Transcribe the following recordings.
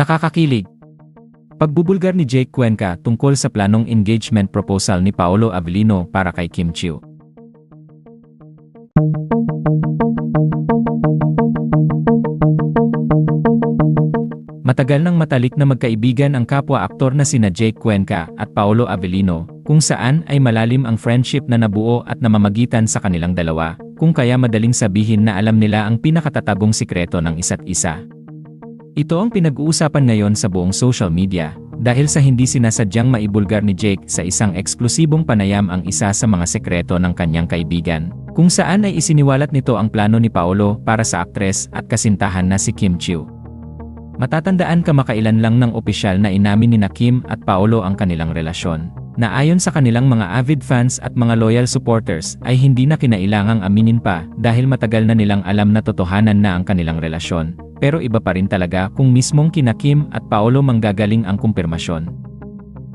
Nakakakilig. Pagbubulgar ni Jake Cuenca tungkol sa planong engagement proposal ni Paolo Avellino para kay Kim Chiu. Matagal nang matalik na magkaibigan ang kapwa-aktor na sina Jake Cuenca at Paolo Avellino, kung saan ay malalim ang friendship na nabuo at namamagitan sa kanilang dalawa, kung kaya madaling sabihin na alam nila ang pinakatatagong sikreto ng isa't isa. Ito ang pinag-uusapan ngayon sa buong social media, dahil sa hindi sinasadyang maibulgar ni Jake sa isang eksklusibong panayam ang isa sa mga sekreto ng kanyang kaibigan, kung saan ay isiniwalat nito ang plano ni Paolo para sa aktres at kasintahan na si Kim Chiu. Matatandaan kamakailan lang ng opisyal na inamin ni na Kim at Paolo ang kanilang relasyon, na ayon sa kanilang mga avid fans at mga loyal supporters ay hindi na kinailangang aminin pa dahil matagal na nilang alam na totohanan na ang kanilang relasyon, pero iba pa rin talaga kung mismong kina Kim at Paolo manggagaling ang kumpirmasyon.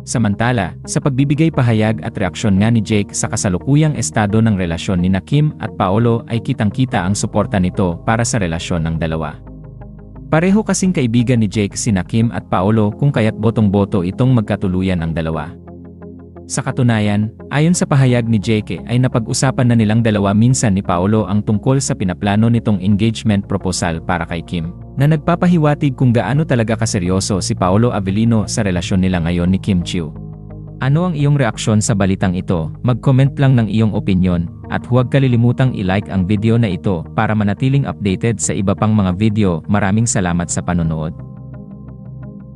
Samantala, sa pagbibigay pahayag at reaksyon nga ni Jake sa kasalukuyang estado ng relasyon ni na Kim at Paolo ay kitang-kita ang suporta nito para sa relasyon ng dalawa. Pareho kasing kaibigan ni Jake sina Kim at Paolo kung kaya't botong-boto itong magkatuluyan ang dalawa. Sa katunayan, ayon sa pahayag ni Jake ay napag-usapan na nilang dalawa minsan ni Paolo ang tungkol sa pinaplano nitong engagement proposal para kay Kim, na nagpapahiwatig kung gaano talaga kaseryoso si Paolo Avellino sa relasyon nila ngayon ni Kim Chiu. Ano ang iyong reaksyon sa balitang ito? Mag-comment lang ng iyong opinion at huwag kalilimutang i-like ang video na ito para manatiling updated sa iba pang mga video. Maraming salamat sa panonood.